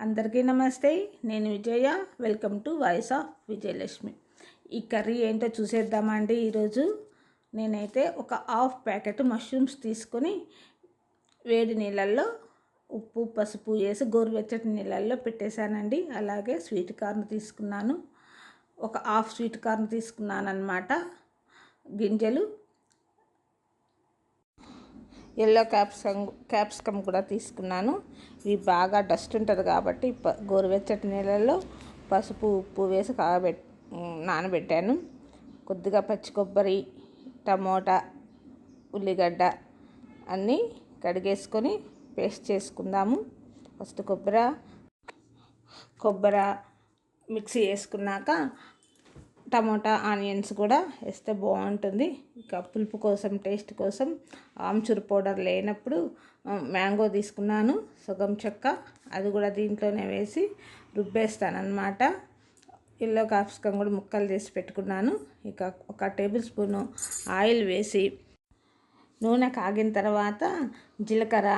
అందరికీ నమస్తే నేను Vijaya. Welcome to voice of Vijayalakshmi. ఈ కర్రీ ఏంటో చూసేద్దామా అండి ఈరోజు? నేనైతే ఒక హాఫ్ ప్యాకెట్ మష్రూమ్స్ తీసుకొని వేడి నీళ్ళల్లో ఉప్పు పసుపు వేసి గోరువెచ్చటి నీళ్ళల్లో పెట్టేశానండి. అలాగే స్వీట్ కార్న్ తీసుకున్నాను. ఒక హాఫ్ స్వీట్ కార్న్ తీసుకున్నాను అనమాట గింజలు ఎల్లో క్యాప్సమ్ క్యాప్సికమ్ కూడా తీసుకున్నాను. ఇవి బాగా డస్ట్ ఉంటుంది కాబట్టి ప గోరువెచ్చటి నీళ్ళల్లో పసుపు ఉప్పు వేసి కాగబెట్ నానబెట్టాను. కొద్దిగా పచ్చి కొబ్బరి టమోటా ఉల్లిగడ్డ అన్నీ కడిగేసుకొని పేస్ట్ చేసుకుందాము. ఫస్ట్ కొబ్బరి కొబ్బరి మిక్సీ వేసుకున్నాక టమోటా ఆనియన్స్ కూడా వేస్తే బాగుంటుంది. ఇక పులుపు కోసం టేస్ట్ కోసం ఆమ్చూర్ పౌడర్ లేనప్పుడు మ్యాంగో తీసుకున్నాను సగం చెక్క. అది కూడా దీంట్లోనే వేసి రుబ్బేస్తానమాట ఎల్లో కాప్సికం కూడా ముక్కలు చేసి పెట్టుకున్నాను. ఇక ఒక టేబుల్ స్పూను ఆయిల్ వేసి నూనె కాగిన తర్వాత జీలకర్ర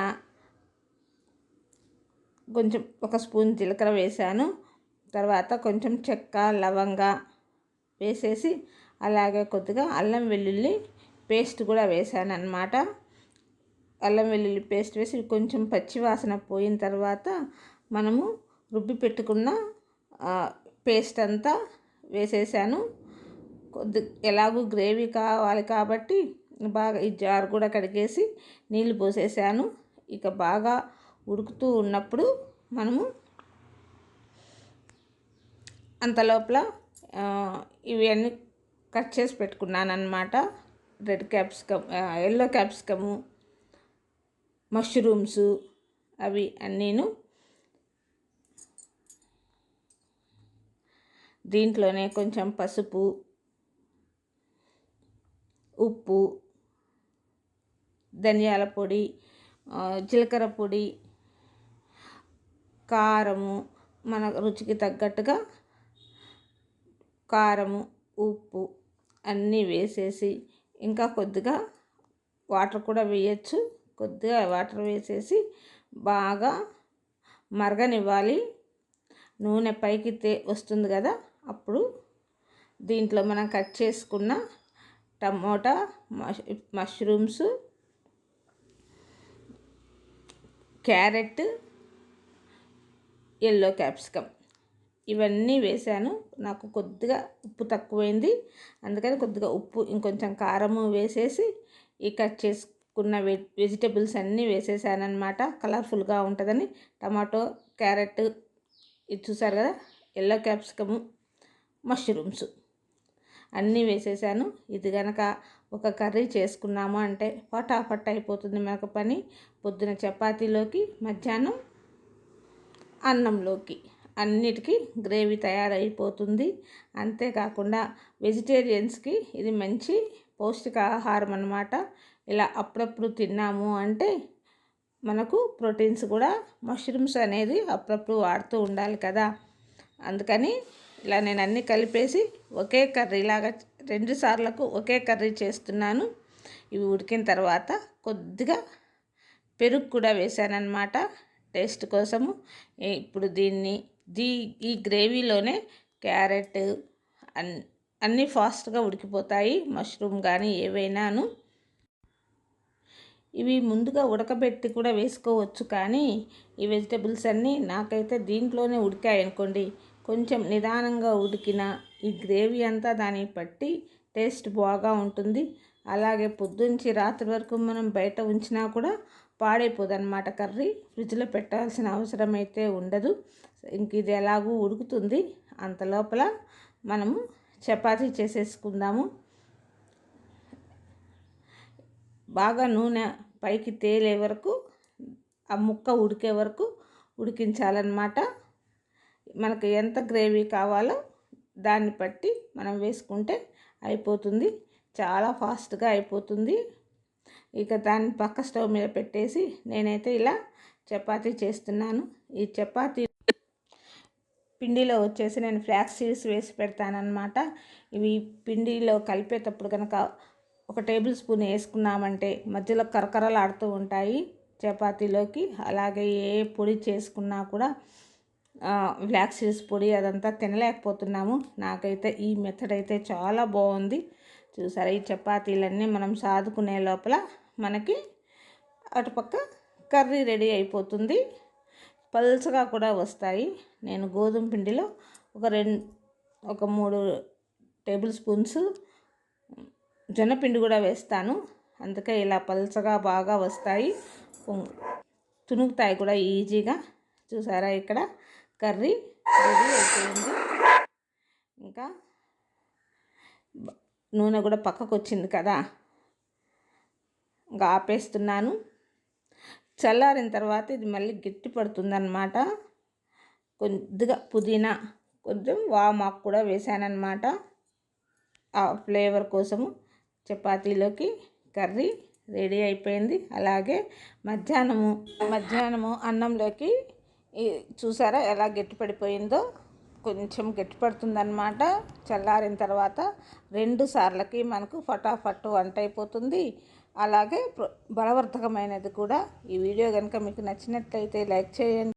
కొంచెం ఒక స్పూన్ జీలకర్ర వేసాను. తర్వాత కొంచెం చెక్క లవంగా వేసేసి అలాగే కొద్దిగా అల్లం వెల్లుల్లి పేస్ట్ కూడా వేసాను అనమాట అల్లం వెల్లుల్లి పేస్ట్ వేసి కొంచెం పచ్చివాసన పోయిన తర్వాత మనము రుబ్బి పెట్టుకున్న పేస్ట్ అంతా వేసేసాను. కొద్ది ఎలాగూ గ్రేవీ కావాలి కాబట్టి బాగా ఈ జార్ కూడా కడిగేసి నీళ్ళు పోసేసాను. ఇక బాగా ఉడుకుతూ ఉన్నప్పుడు మనము అంత లోపల ఇవన్నీ కట్ చేసి పెట్టుకున్నాను అనమాట red capsicum yellow capsicum mushrooms అవి అన్నీను దీంట్లోనే కొంచెం పసుపు ఉప్పు ధనియాల పొడి జీలకర్ర పొడి కారము మన రుచికి తగ్గట్టుగా కారము ఉప్పు అన్నీ వేసేసి ఇంకా కొద్దిగా వాటర్ కూడా వేయచ్చు. కొద్దిగా వాటర్ వేసేసి బాగా మరగనివ్వాలి. నూనె పైకి తే వస్తుంది కదా అప్పుడు దీంట్లో మనం కట్ చేసుకున్న tomato mushrooms carrot yellow capsicum ఇవన్నీ వేసాను. నాకు కొద్దిగా ఉప్పు తక్కువైంది. అందుకని కొద్దిగా ఉప్పు ఇంకొంచెం కారము వేసేసి ఈ కట్ చేసుకున్న వె వెజిటబుల్స్ అన్నీ వేసేసానమాట కలర్ఫుల్గా ఉంటుందని. టమాటో క్యారెట్ ఇది చూసారు కదా? ఎల్లో క్యాప్సికము మష్రూమ్స్ అన్నీ వేసేసాను. ఇది కనుక ఒక కర్రీ చేసుకున్నాము అంటే ఫటాఫట్ అయిపోతుంది మనకు పని. పొద్దున చపాతీలోకి మధ్యాహ్నం అన్నంలోకి. అన్నిటికీ గ్రేవీ తయారైపోతుంది. అంతేకాకుండా వెజిటేరియన్స్కి ఇది మంచి పౌష్టికాహారం అన్నమాట ఇలా అప్పుడప్పుడు తిన్నాము అంటే మనకు ప్రోటీన్స్ కూడా మష్రూమ్స్ అనేది అప్పుడప్పుడు వాడుతూ ఉండాలి కదా. అందుకని ఇలా నేను అన్నీ కలిపేసి ఒకే కర్రీ లాగా రెండు సార్లకు ఒకే కర్రీ చేస్తున్నాను. ఇవి ఉడికిన తర్వాత కొద్దిగా పెరుగు కూడా వేసానన్నమాట టేస్ట్ కోసము ఇప్పుడు దీన్ని దీ ఈ గ్రేవీలోనే క్యారెట్ అన్ అన్నీ ఫాస్ట్గా ఉడికిపోతాయి మష్రూమ్ కానీ ఏవైనాను. ఇవి ముందుగా ఉడకబెట్టి కూడా వేసుకోవచ్చు కానీ ఈ వెజిటబుల్స్ అన్నీ నాకైతే దీంట్లోనే ఉడికాయి అనుకోండి. కొంచెం నిదానంగా ఉడికిన ఈ గ్రేవీ అంతా దాన్ని పట్టి టేస్ట్ బాగా ఉంటుంది. అలాగే పొద్దుంచి రాత్రి వరకు మనం బయట ఉంచినా కూడా పాడైపోదన్నమాట కర్రీ. ఫ్రిడ్జ్లో పెట్టాల్సిన అవసరం అయితే ఉండదు. ఇంక ఇది ఎలాగూ ఉడుకుతుంది. అంత లోపల మనము చపాతీ చేసేసుకుందాము. బాగా నూనె పైకి తేలే వరకు ఆ ముక్క ఉడికే వరకు ఉడికించాలన్నమాట. మనకు ఎంత గ్రేవీ కావాలో దాన్ని బట్టి మనం వేసుకుంటే అయిపోతుంది. చాలా ఫాస్ట్గా అయిపోతుంది. ఇక దాన్ని పక్క స్టవ్ మీద పెట్టేసి నేనైతే ఇలా చపాతీ చేస్తున్నాను. ఈ చపాతీ పిండిలో వచ్చేసి నేను ఫ్లాక్స్ సీడ్స్ వేసి పెడతానమాట ఇవి పిండిలో కలిపేటప్పుడు కనుక ఒక టేబుల్ స్పూన్ వేసుకున్నామంటే మధ్యలో కరకరలు ఆడుతూ ఉంటాయి చపాతీలోకి. అలాగే ఏ పొడి చేసుకున్నా కూడా ఫ్లాక్స్ సీడ్స్ పొడి అదంతా తినలేకపోతున్నాము. నాకైతే ఈ మెథడ్ అయితే చాలా బాగుంది. చూసారా? ఈ చపాతీలన్నీ మనం సాదుకునే లోపల మనకి అటుపక్క కర్రీ రెడీ అయిపోతుంది. పల్చగా కూడా వస్తాయి. నేను గోధుమ పిండిలో ఒక రెండు ఒక మూడు టేబుల్ స్పూన్స్ జొన్నపిండి కూడా వేస్తాను. అందుకే ఇలా పల్చగా బాగా వస్తాయి. తునుగుతాయి కూడా ఈజీగా. చూసారా? ఇక్కడ కర్రీ రెడీ అయిపోయింది. ఇంకా నూనె కూడా పక్కకు వచ్చింది కదా. ఇంకా ఆపేస్తున్నాను. చల్లారిన తర్వాత ఇది మళ్ళీ గట్టి పడుతుందన్నమాట. కొద్దిగా పుదీనా కొంచెం వామాకు కూడా వేసానన్నమాట. ఆ ఫ్లేవర్ కోసము చపాతీలోకి కర్రీ రెడీ అయిపోయింది. అలాగే మధ్యాహ్నము మధ్యాహ్నము అన్నంలోకి చూసారా ఎలా గట్టిపడిపోయిందో కొంచెం గట్టిపడుతుందన్నమాట. చల్లారిన తర్వాత రెండు సార్లకి మనకు ఫటాఫట్ వంట అయిపోతుంది అలాగే బలవర్ధకమైనది కూడా ఈ వీడియో కనుక మీకు నచ్చినట్లయితే లైక్ చేయండి.